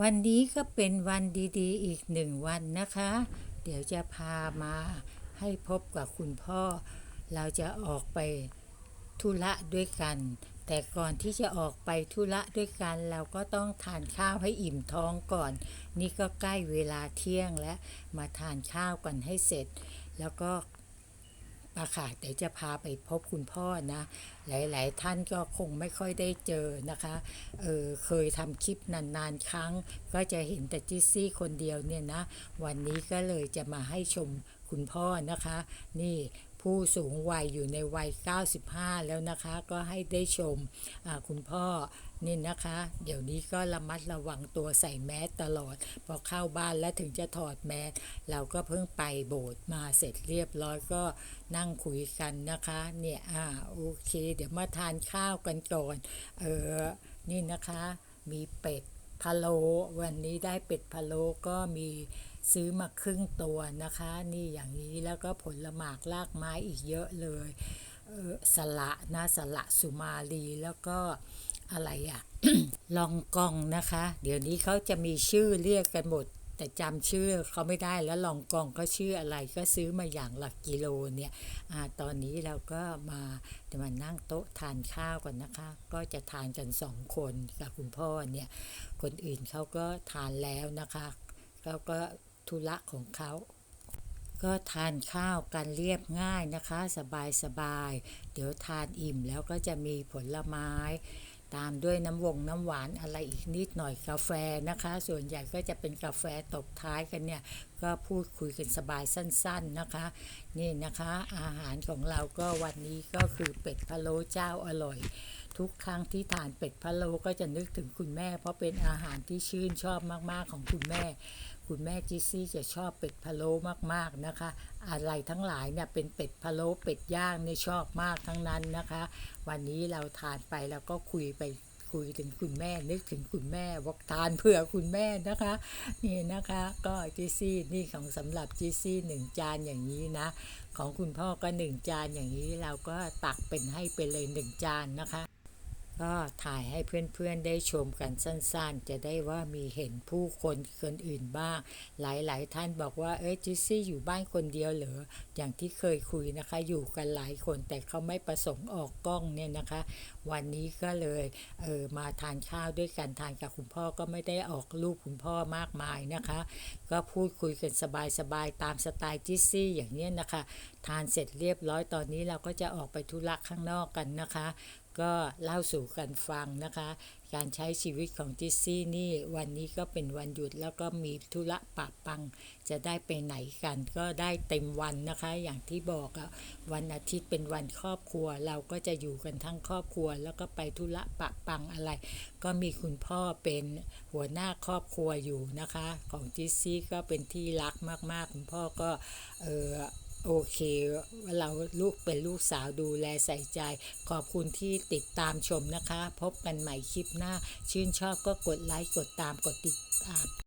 วันนี้ก็เป็นวันดีๆ อีกหนึ่งวันนะคะ เดี๋ยวจะพามาให้พบกับคุณพ่อ เราจะออกไปธุระด้วยกัน แต่ก่อนที่จะออกไปธุระด้วยกัน เราก็ต้องทานข้าวให้อิ่มท้องก่อน นี่ก็ใกล้เวลาเที่ยงแล้ว มาทานข้าวกันให้เสร็จ แล้วก็ มาค่ะเดี๋ยวจะพาไปพบคุณพ่อนะ หลาย ๆ ท่านก็คงไม่ค่อยได้เจอนะคะเออเคยทำคลิปนาน ๆ ครั้ง ก็จะเห็นแต่จิซซี่คนเดียวเนี่ยนะ วันนี้ก็เลยจะมาให้ชมคุณพ่อนะคะ นี่ ผู้สูงวัยอยู่ในวัย 95 แล้วนะคะก็ให้ได้ชมคุณพ่อนี่นะคะ เดี๋ยวนี้ก็ระมัดระวังตัวใส่แมสตลอด พอเข้าบ้านแล้วถึงจะถอดแมสเราก็เพิ่งไปโบสถ์มาเสร็จเรียบร้อยก็นั่งคุยกันนะคะ เนี่ยอ่าโอเค เดี๋ยวมาทานข้าวกันก่อนเออนี่นะคะ มีเป็ดพะโลวันนี้ได้เป็ดพะโลก็มี ซื้อมาครึ่งตัวนะคะ นี่อย่างนี้แล้วก็ผลหมากลากไม้อีกเยอะเลยเออสละนะสละสุมาลีแล้วก็อะไรอะลองกองนะคะ เดี๋ยวนี้เขาจะมีชื่อเรียกกันหมด แต่จำชื่อเขาไม่ได้แล้วลองกองเขาชื่ออะไรก็ซื้อมาอย่างหลักกิโลเนี่ยอตอนนี้เราก็มาจะมานั่งโต๊ะทานข้าวกันนะคะ ก็จะทานกันสองคนกับคุณพ่อเนี่ย คนอื่นเขาก็ทานแล้วนะคะเขาก็ ธุระของเขา ก็ทานข้าวกันเรียบง่ายนะคะ สบายสบายๆเดี๋ยวทานอิ่มแล้วก็จะมีผลไม้ ตามด้วยน้ำวงน้ำหวานอะไรอีกนิดหน่อยกาแฟนะคะ ส่วนใหญ่ก็จะเป็นกาแฟตบท้ายกันเนี่ย ก็พูดคุยกันสบายสั้น ๆนะคะ นี่นะคะ อาหารของเราก็วันนี้ก็คือเป็ดพะโล้เจ้าอร่อย ทุกครั้งที่ทานเป็ดพะโล้ก็จะนึกถึงคุณแม่ เพราะเป็นอาหารที่ชื่นชอบมากๆของคุณแม่ คุณแม่จิซี่จะชอบเป็ดพะโล้มากๆนะคะ อะไรทั้งหลายเนี่ยเป็นเป็ดพะโล้เป็ดย่างเนี่ยชอบมากทั้งนั้นนะคะ วันนี้เราทานไปแล้วก็คุยไปคุยถึงคุณแม่นึกถึงคุณแม่บอกทานเผื่อคุณแม่นะคะ นี่นะคะก็จิซี่นี่ของสำหรับจิซซี่หนึ่งจานอย่างนี้นะ ของคุณพ่อก็หนึ่งจานอย่างนี้เราก็ตักเป็นให้ไปเลยหนึ่งจานนะคะ ก็ถ่ายให้เพื่อนๆได้ชมกันสั้นๆ จะได้ว่ามีเห็นผู้คนคนอื่นบ้าง หลายๆ ท่านบอกว่าเอ้ยจิซซี่อยู่บ้านคนเดียวเหรออย่างที่เคยคุยนะคะ อยู่กันหลายคนแต่เขาไม่ประสงค์ออกกล้องเนี่ยนะคะ วันนี้ก็เลยเออมาทานข้าวด้วยกันทานกับคุณพ่อก็ไม่ได้ออกรูปคุณพ่อมากมายนะคะ ก็พูดคุยกันสบายๆตามสไตล์จิซี่อย่างเนี้ยนะคะ ทานเสร็จเรียบร้อยตอนนี้เราก็จะออกไปธุระข้างนอกกันนะคะ ก็เล่าสู่กันฟังนะคะ การใช้ชีวิตของจิซซี่นี่วันนี้ก็เป็นวันหยุดแล้วก็มีธุระปะปัง จะได้ไปไหนกันก็ได้เต็มวันนะคะ อย่างที่บอกอะวันอาทิตย์เป็นวันครอบครัว เราก็จะอยู่กันทั้งครอบครัว แล้วก็ไปธุระปะปังอะไร ก็มีคุณพ่อเป็นหัวหน้าครอบครัวอยู่นะคะ ของจิซซี่ก็เป็นที่รักมากๆ คุณพ่อก็เออ โอเค เราลูกเป็นลูกสาวดูแลใส่ใจ ขอบคุณที่ติดตามชมนะคะ พบกันใหม่คลิปหน้า ชื่นชอบก็กดไลค์ กดตาม กดติดตาม